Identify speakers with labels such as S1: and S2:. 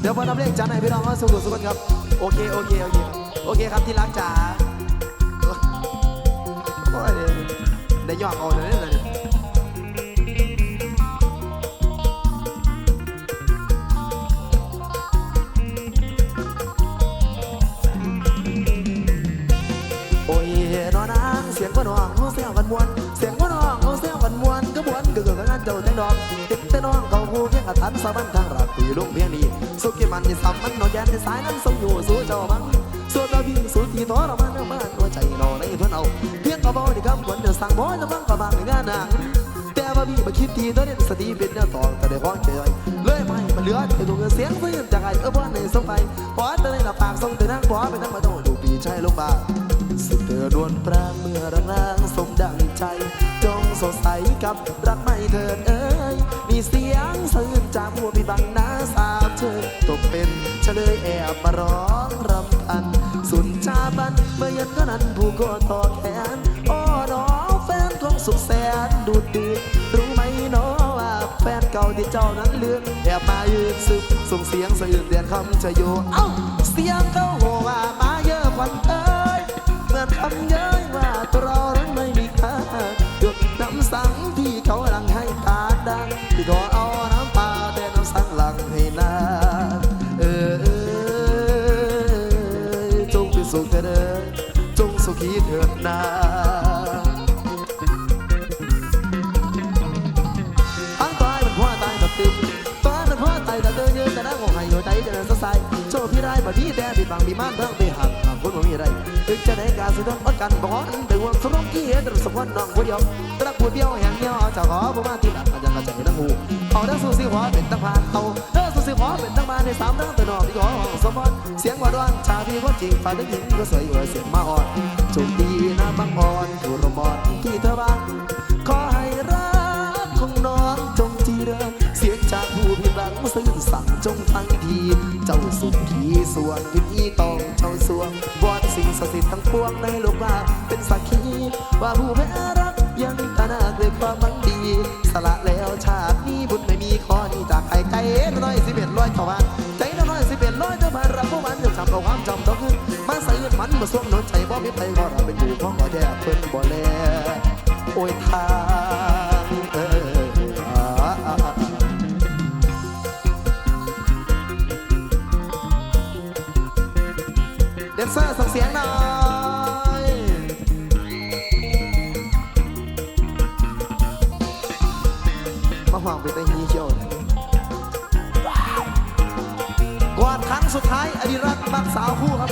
S1: เดี๋ยวพอนับเลขจันให้พี่น้องเขาสุขสุขครับ โอเคโอเคโอเคโอเคครับที่รักจ๋าโอ้ยได้ยอดเอาเลยเลยโอ้ยนอนางเสียงว่าน้องเสียงกันมวนเสียงว่าน้องเสียงกันมวนก็มวนก็เกิดกับงานเจ้าแตงดอกติดแต่น้องเขาหูเพียงกระทันสะบันทางเรัก ปีลุงเพียงนี้สุกิมันที่ซ้ำมันนอนแยนในสายนั้นทรงอยู่สู่เจ้าบังส่วนเราพี่สู่ที่ทรมานเนื้อมันหัวใจนอนในทนเอาเพียงกระบอกที่คำควรจะสั่งบ่จะฟังกระบังในงานหนังแต่ว่าพี่มาคิดทีตอนนี้สติเป็นแนวตองแต่ได้ของเจยเลยไม่มันเหลือแต่ตัวเงินเสียงเพื่อนจากไอ้เออบ้านในสงไปพอแต่ในหน้าปากส่งแต่นั่งพอไปนั่งมาโดนดูปีใช่ลูกบ้าสุดเตือนวนปรางเมื่อรังนางสมดังใจจงสดใสกับรักไม่เถิดเอ้ยมีเสียงสื่นจากหัวพี่บังน้า เป็เลยแอบมาร้องรำพัน สุนจาบันเมื่อเย็นก็นั้นผู้ก็ต่อแขนอ้อน้องแฟนทวงสุขแสนดูดดื่มรู้ไหมน้อว่าแฟนเก่าที่เจ้านั้นเลือนแอบมายืนซึมส่งเสียงสะอื้นเรียนคำจะอยู่เอ้าเสียงเขาโหว่ามาเยอะควันเอ้ยเหมือนคำเย้ยว่าตัวเรานั้นไม่มีค่าหยดน้ำสังที่เขาหลังให้ตาดังที่ขอเอา ขเถิดจงสุขีเถิดนาทั้งตายมันพ่อตายแบบตึมตายมันพ่อตายแต่เดินยืนแต่นั่งของให้หัวใจจะเดินสดใสโชว์พี่ได้บัดนี้แต่ปิดบังมีม่านเพิ่งไปหักหากคนบ่มีไรถึงจะได้การสุดท้ายกันบอกอันแต่ว่าสมองกี้เห็นแต่สมวันน้องผู้เดียวระกูลเบี้ยวแห่งเดียวจะขอผู้มาที่หลักอาจจะกระจายทั้งหูเอาทั้งสู้สิหัวเป็นตั้งผ่าน ยงหวานหวานชาพี่ว่าจริงฝ่ายทั้หญิงก็สวยอยู่เสียงมาอ่อนโชคดีนะบางอ่อนผู้รมอนที่เธอบังขอให้รักของน้องจงจีเริญเสียงจากผู้พิบังซื่อสั่งจงฟังที เจ้าสุขีส่วนพิธีตองเจ้าสวงวอนสิ่งศักดิ์สิทธิ์ทั้งปวงในโลกว่าเป็นสักขีว่าผู้แพ้รักยังตาหนาด้วยความหวังดีสละำเอาความจำต้องขึ้นมาใส่เงินมันมาสวมนอนใจบ่มีไปก็เราเป็นอยู่ของบ่แย่เพิ่นบ่แลโอ้ยทางเออเดนเซอร์ส่งเสียงหน่อยมาห่วงไปแต่ฮีเชียว สุดท้ายอดิรัตน์บางสาวคู่ครับ